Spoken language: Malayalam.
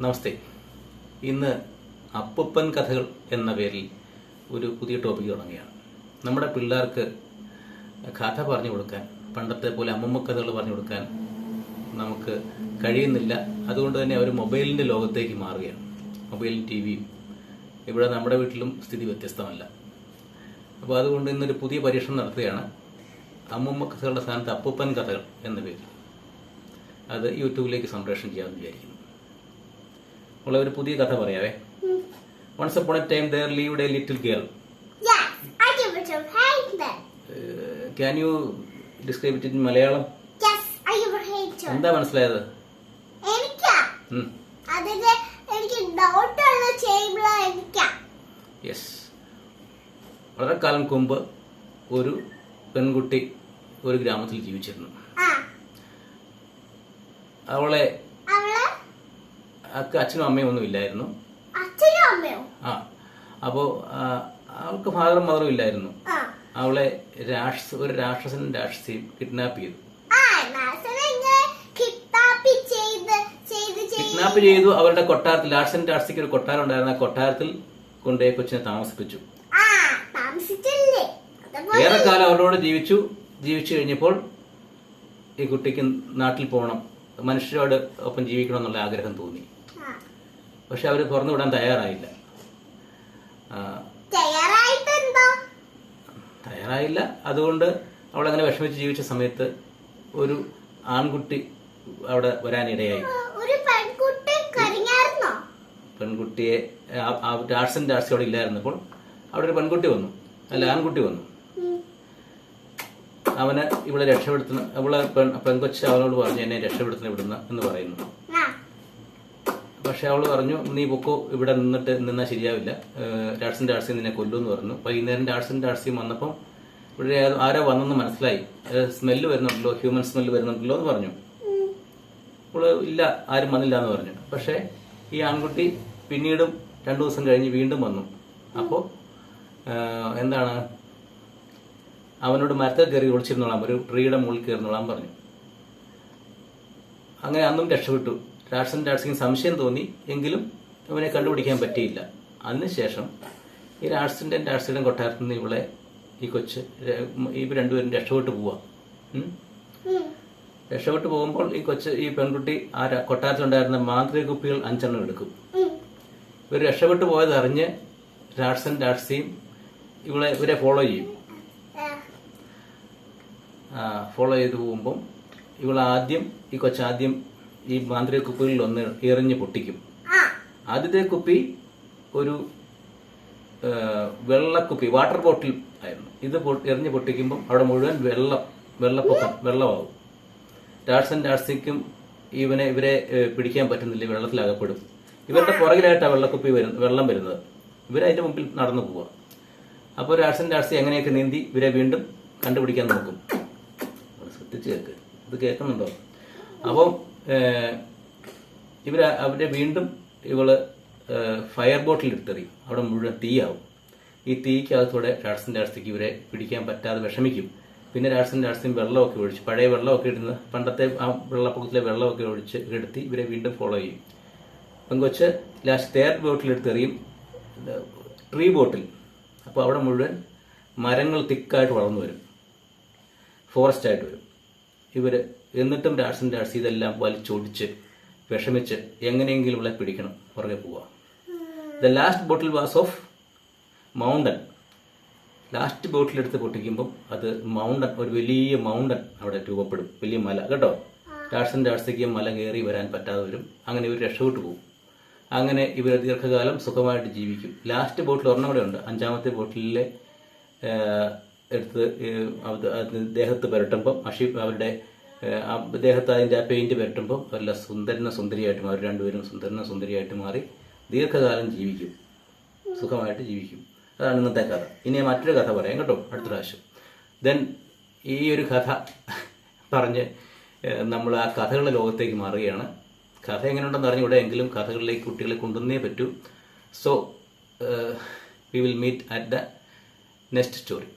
നമസ്തേ. ഇന്ന് അപ്പൂപ്പൻ കഥകൾ എന്ന പേരിൽ ഒരു പുതിയ ടോപ്പിക് തുടങ്ങുകയാണ്. നമ്മുടെ പിള്ളേർക്ക് കഥ പറഞ്ഞു കൊടുക്കാൻ പണ്ടത്തെ പോലെ അമ്മമ്മ കഥകൾ പറഞ്ഞു കൊടുക്കാൻ നമുക്ക് കഴിയുന്നില്ല. അതുകൊണ്ട് തന്നെ അവർ മൊബൈലിന്റെ ലോകത്തേക്ക് മാറുകയാണ്. മൊബൈലും ടി വിയും ഇവിടെ നമ്മുടെ വീട്ടിലും സ്ഥിതി വ്യത്യസ്തമല്ല. അപ്പോൾ അതുകൊണ്ട് ഇന്നൊരു പുതിയ പരീക്ഷണം നടത്തുകയാണ് അമ്മമ്മ കഥകളുടെ സ്ഥാനത്ത് അപ്പൂപ്പൻ കഥകൾ എന്ന പേരിൽ. അത് യൂട്യൂബിലേക്ക് സംപ്രേഷണം ചെയ്യാമെന്ന് വിചാരിക്കുന്നു. ഉള്ള ഒരു പുതിയ കഥ പറയാവേ. Once upon a time there live a little girl can you describe it in Malayalam എന്താ മനസ്സിലായത്? യെസ് വളരെ കാലം മുമ്പ് ഒരു പെൺകുട്ടി ഒരു ഗ്രാമത്തിൽ ജീവിച്ചിരുന്നു. അവൾ അവൾക്ക് അച്ഛനും അമ്മയും ഒന്നും ഇല്ലായിരുന്നു. ആ അപ്പോൾ അവൾക്ക് ഫാദറും മദറും ഇല്ലായിരുന്നു. അവളെ രാക്ഷസ ഒരു രാക്ഷസനും രാക്ഷസിയും കിഡ്നാപ്പ് ചെയ്തു. കിഡ്നാപ്പ് ചെയ്ത് അവരുടെ കൊട്ടാരത്തിൽ രാക്ഷസൻ രാക്ഷസിക്ക് ഒരു കൊട്ടാരം ഉണ്ടായിരുന്നു ആ കൊട്ടാരത്തിൽ കൊണ്ടുപോയി കൊച്ചിനെ താമസിപ്പിച്ചു. ഏറെക്കാലം അവരോട് ജീവിച്ചു. ജീവിച്ചു കഴിഞ്ഞപ്പോൾ ഈ കുട്ടിക്ക് നാട്ടിൽ പോകണം. മനുഷ്യരോട് ഒപ്പം ജീവിക്കണം എന്നുള്ള ആഗ്രഹം തോന്നി. പക്ഷെ അവർ തുറന്നു വിടാൻ തയ്യാറായില്ല. തയ്യാറായില്ല. അതുകൊണ്ട് അവൾ അങ്ങനെ വിഷമിച്ച് ജീവിച്ച സമയത്ത് ഒരു ആൺകുട്ടി അവിടെ വരാനിടയായി. പെൺകുട്ടിയെ ആ- ആ രാഷ്ട്രൻ രാഷ്ട്രീയ അവിടെ ഇല്ലായിരുന്നപ്പോൾ അവിടെ ഒരു പെൺകുട്ടി വന്നു. അല്ല ആൺകുട്ടി വന്നു. അവനെ ഇവിടെ രക്ഷപ്പെടുത്തുന്ന അവളെ പെൺ പെൺകൊച്ച് അവനോട് പറഞ്ഞു എന്നെ രക്ഷപ്പെടുത്തുന്ന ഇവിടുന്ന് എന്ന് പറയുന്നു. പക്ഷെ അവൾ പറഞ്ഞു നീ പൊക്കോ ഇവിടെ നിന്നിട്ട് നിന്നാൽ ശരിയാവില്ല. രാട്സിന്റെ ആർട്സിയും നിന്നെ കൊല്ലുമെന്ന് പറഞ്ഞു. വൈകുന്നേരം രാട്സിന്റെ ആർട്സിയും വന്നപ്പം ഇവിടെ ആരോ- വന്നെന്ന് മനസ്സിലായി. സ്മെല്ല് വരുന്നുണ്ടല്ലോ ഹ്യൂമൻ സ്മെല്ല് വരുന്നുണ്ടല്ലോ എന്ന് പറഞ്ഞു. അവൾ ഇല്ല ആരും വന്നില്ല എന്ന് പറഞ്ഞു. പക്ഷേ ഈ ആൺകുട്ടി പിന്നീടും രണ്ടു ദിവസം കഴിഞ്ഞ് വീണ്ടും വന്നു. അപ്പോൾ എന്താണ്? അവനോട് മരത്തിൽ കയറി ഒളിച്ചിരുന്നോളാം ഒരു ട്രീയുടെ മുകളിൽ കയറുന്നോളാം പറഞ്ഞു. അങ്ങനെ അന്നും രക്ഷപ്പെട്ടു. രാഷ്ട്രൻ രാഷ്ട്രീയം സംശയം തോന്നി എങ്കിലും ഇവനെ കണ്ടുപിടിക്കാൻ പറ്റിയില്ല അതിനുശേഷം ഈ രാഷ്ട്രന്റെ രാഷ്ട്രീയം കൊട്ടാരത്തിൽ നിന്ന് ഇവളെ ഈ കൊച്ച് ഈ രണ്ടുപേരും രക്ഷപ്പെട്ട് പോവാം. ഉം. പോകുമ്പോൾ ഈ കൊച്ച് ഈ പെൺകുട്ടി ആ കൊട്ടാരത്തിലുണ്ടായിരുന്ന മാന്ത്രിക കുപ്പികൾ അഞ്ചെണ്ണം എടുക്കും ഇവർ രക്ഷപ്പെട്ടു പോയത് അറിഞ്ഞ് രാട്സൻ ഡാഡ്സിയും ഇവളെ ഇവരെ ഫോളോ ചെയ്യും. ഫോളോ ചെയ്ത് പോകുമ്പം ഇവൾ ആദ്യം ഈ കൊച്ചാദ്യം ഈ മാന്ത്രിക കുപ്പികളിൽ ഒന്ന് എറിഞ്ഞ് പൊട്ടിക്കും. ആദ്യത്തെ കുപ്പി ഒരു വെള്ളക്കുപ്പി വാട്ടർ ബോട്ടിൽ ആയിരുന്നു. ഇത് എറിഞ്ഞ് പൊട്ടിക്കുമ്പം അവിടെ മുഴുവൻ വെള്ളം വെള്ളപ്പൊക്കം വെള്ളമാവും. രാട്സൻ രാട്സിക്കും ഇവനെ ഇവരെ പിടിക്കാൻ പറ്റുന്നില്ല വെള്ളത്തിലകപ്പെടും. ഇവരുടെ പുറകിലായിട്ടാണ് വെള്ളക്കുപ്പി വരുന്നത് വെള്ളം വരുന്നത്. ഇവരതിന്റെ മുമ്പിൽ നടന്നു പോവുക. അപ്പോൾ രാട്സൻ രാട്സി എങ്ങനെയൊക്കെ നീന്തി ഇവരെ വീണ്ടും കണ്ടുപിടിക്കാൻ നോക്കും. ശ്രദ്ധിച്ചു ശ്രദ്ധിച്ച് കേൾക്ക് ഇത് കേൾക്കുന്നുണ്ടോ? അപ്പം ഇവർ അവരെ വീണ്ടും ഇവൾ ഫയർ ബോട്ടിൽ ഇട്ടെറിയും അവിടെ മുഴുവൻ തീയാവും. ഈ തീക്കകത്തൂടെ രാഡ്സിന്റെ അടുത്തേക്ക് ഇവരെ പിടിക്കാൻ പറ്റാതെ വിഷമിക്കും. പിന്നെ രാഡ്സിന്റെ അടുത്തും വെള്ളമൊക്കെ ഒഴിച്ച് പഴയ വെള്ളമൊക്കെ ഇടുന്ന പണ്ടത്തെ ആ വെള്ളപ്പൊക്കത്തിലെ വെള്ളമൊക്കെ ഒഴിച്ച് എടുത്തി ഇവരെ വീണ്ടും ഫോളോ ചെയ്യും. പെങ്കൊച്ച് ലാസ്റ്റ് തേർഡ് ബോട്ടിൽ എടുത്തെറിയും. ട്രീ ബോട്ടിൽ അപ്പോൾ അവിടെ മുഴുവൻ മരങ്ങൾ തിക്കായിട്ട് വളർന്നു വരും. ഫോറസ്റ്റ് ആയിട്ട് വരും. ഇവർ എന്നിട്ടും രാഷ്ട്രം രാഷ്ട്രീയ ഇതെല്ലാം വലിച്ചൊടിച്ച് വിഷമിച്ച് എങ്ങനെയെങ്കിലും ഇവിടെ പിടിക്കണം പുറകെ പോവുക the last bottle was of mountain last bottle എടുത്ത് പൊട്ടിക്കുമ്പം അത് മൗണ്ടൻ ഒരു വലിയ മൗണ്ടൻ അവിടെ രൂപപ്പെടും. വലിയ മല കേട്ടോ? രാഷ്ട്രം രാഷ്ട്രീയ മല കയറി വരാൻ പറ്റാതെ വരും അങ്ങനെ ഇവർ രക്ഷപ്പെട്ടു പോകും. അങ്ങനെ ഇവർ ദീർഘകാലം സുഖമായിട്ട് ജീവിക്കും. ലാസ്റ്റ് ബോട്ടിൽ ഒരെണ്ണം കൂടെ ഉണ്ട്. അഞ്ചാമത്തെ ബോട്ടിലെ എടുത്ത് ദേഹത്ത് പുരട്ടുമ്പോൾ മഷി അവരുടെ ഏഹ്, ആ ദേഹത്ത് അതിന്റെ ആ പെയിന്റ് പുരട്ടുമ്പോൾ നല്ല സുന്ദരന സുന്ദരിയായിട്ട് മാറി രണ്ടുപേരും സുന്ദരന സുന്ദരിയായിട്ട് മാറി ദീർഘകാലം ജീവിക്കും. സുഖമായിട്ട് ജീവിക്കും. അതാണ് ഇന്നത്തെ കഥ. ഇനി മറ്റൊരു കഥ പറയാം കേട്ടോ അടുത്ത പ്രാവശ്യം. ദെൻ ഈ ഒരു കഥ പറഞ്ഞ് നമ്മൾ ആ കഥകളുടെ ലോകത്തേക്ക് മാറുകയാണ്. കഥ എങ്ങനെയുണ്ടെന്ന് അറിഞ്ഞൂടെ എങ്കിലും കഥകളിലേക്ക് കുട്ടികളെ കൊണ്ടുവന്നേ പറ്റൂ. So we will meet at the next story